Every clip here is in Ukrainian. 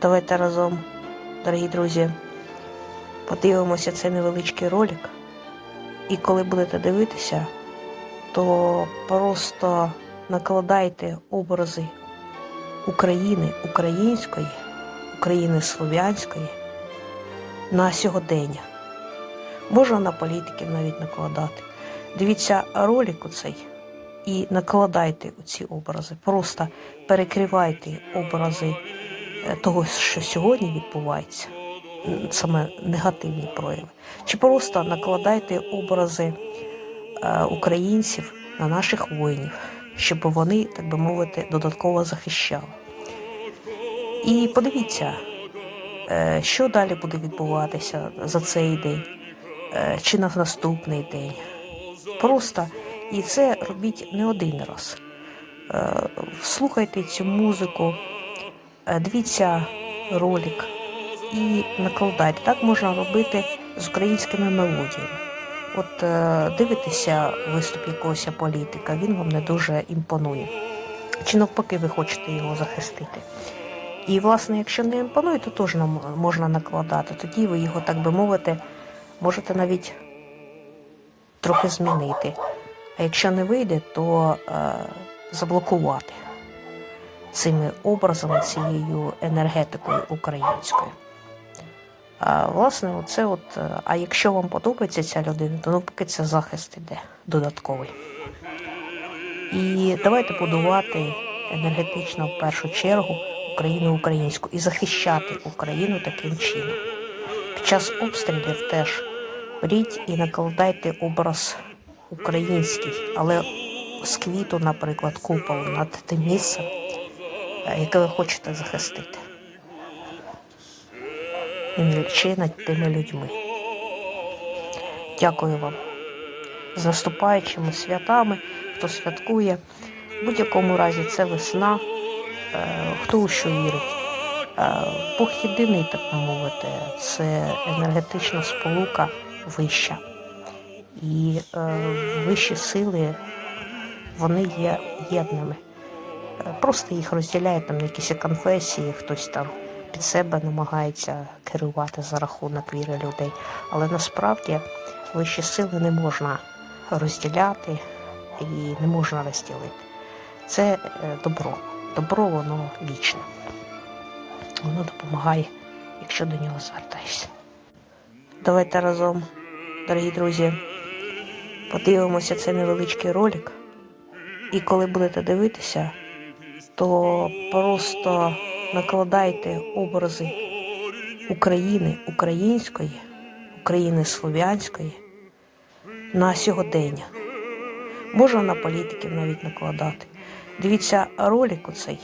Давайте разом, дорогі друзі, подивимося цей невеличкий ролик. І коли будете дивитися, то просто накладайте образи України української, України слов'янської на сьогодення. Можна на політиків навіть накладати. Дивіться ролик оцей і накладайте ці образи. Просто перекривайте образи того, що сьогодні відбувається, саме негативні прояви. Чи просто накладайте образи е, українців на наших воїнів, щоб вони, так би мовити, додатково захищали. І подивіться, е, що далі буде відбуватися за цей день е, чи на наступний день. Просто і це робіть не один раз. Слухайте цю музику, дивіться ролик і накладайте. Так можна робити з українськими мелодіями. От е, дивитеся виступ якогось політика, він вам не дуже імпонує. Чи навпаки ви хочете його захистити. І, власне, якщо не імпонує, то теж нам можна накладати. Тоді ви його, так би мовити, можете навіть трохи змінити. А якщо не вийде, то е, заблокувати цими образами, цією енергетикою українською. А, власне, оце от, е, а якщо вам подобається ця людина, то навпаки це захист іде додатковий. І давайте будувати енергетично в першу чергу Україну українську і захищати Україну таким чином. Під час обстрілів теж беріть і накладайте образ український, але з квіту, наприклад, купол над тим місцем, яке ви хочете захистити. І не над тими людьми. Дякую вам. З наступаючими святами, хто святкує. В будь-якому разі це весна, е, хто у що вірить. Е, Бог єдиний, так мовити, це енергетична сполука вища. І е, вищі сили вони є єдними. Просто їх розділяють там на якісь конфесії, хтось там під себе намагається керувати за рахунок віри людей. Але насправді вищі сили не можна розділяти і не можна розділити. Це е, добро. Добро воно вічне. Воно допомагає, якщо до нього звертаєшся. Давайте разом, дорогі друзі, подивимося цей невеличкий ролик. І коли будете дивитися, то просто накладайте образи України української, України слов'янської на сьогодення. Можна на політиків навіть накладати. Дивіться ролик оцей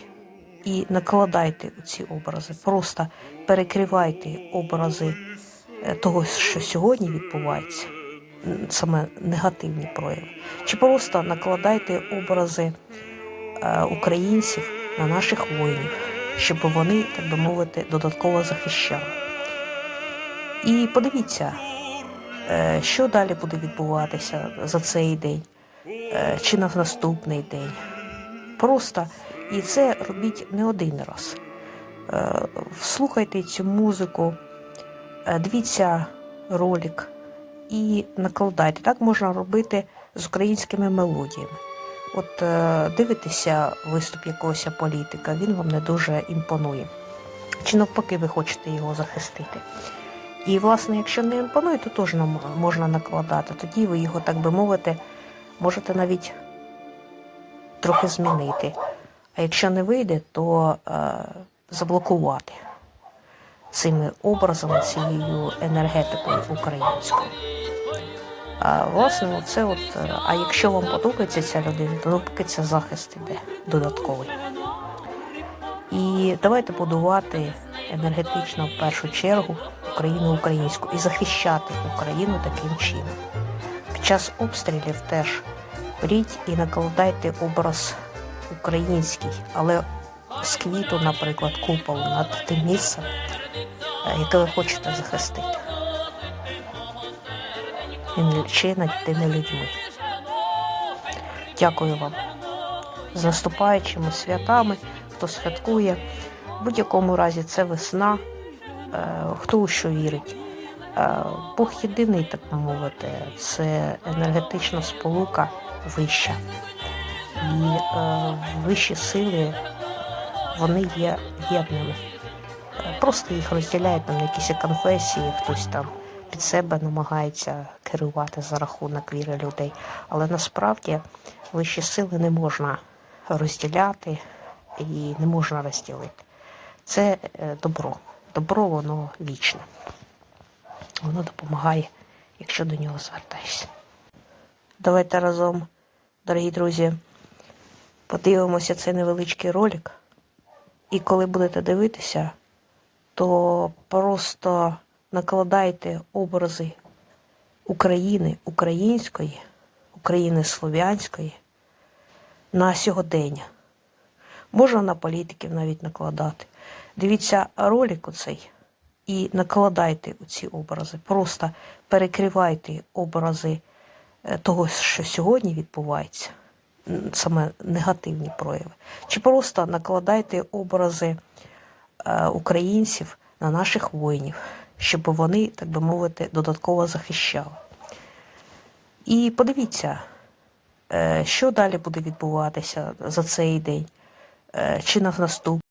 і накладайте ці образи. Просто перекривайте образи е, того, що сьогодні відбувається, саме негативні прояви. Чи просто накладайте образи українців на наших воїнів, щоб вони, так би мовити, додатково захищали. І подивіться, е, що далі буде відбуватися за цей день е, чи на наступний день. Просто і це робіть не один раз. Е, Слухайте цю музику, е, дивіться ролик і накладайте. Так можна робити з українськими мелодіями. От е, дивитеся виступ якогось політика, він вам не дуже імпонує. Чи навпаки ви хочете його захистити. І, власне, якщо не імпонує, то теж нам можна накладати. Тоді ви його, так би мовити, можете навіть трохи змінити. А якщо не вийде, то е, заблокувати цими образами, цією енергетикою українською. А, власне, це от, е, а якщо вам подобається ця людина, то навпаки це захист іде додатковий. І давайте будувати енергетично в першу чергу Україну українську і захищати Україну таким чином. Під час обстрілів теж беріть і накладайте образ український, але з квіту, наприклад, купол над тим місцем, е, яке ви хочете захистити. І не чи над тими людьми. Дякую вам. З наступаючими святами, хто святкує. В будь-якому разі це весна. Е, Хто у що вірить? Е, Бог єдиний, так би мовити, це енергетична сполука вища. І е, вищі сили вони є єдними. Просто їх розділяють там якісь конфесії, хтось там під себе намагається керувати за рахунок віри людей. Але насправді вищі сили не можна розділяти і не можна розділити. Це е, добро. Добро воно вічне. Воно допомагає, якщо до нього звертаєшся. Давайте разом, дорогі друзі, подивимося цей невеличкий ролик. І коли будете дивитися, то просто накладайте образи України, української, України слов'янської на сьогодення. Можна на політиків навіть накладати. Дивіться ролик оцей і накладайте ці образи. Просто перекривайте образи е, того, що сьогодні відбувається, саме негативні прояви. Чи просто накладайте образи е, українців на наших воїнів, щоб вони, так би мовити, додатково захищали. І подивіться, е, що далі буде відбуватися за цей день, Е, чи на наступний.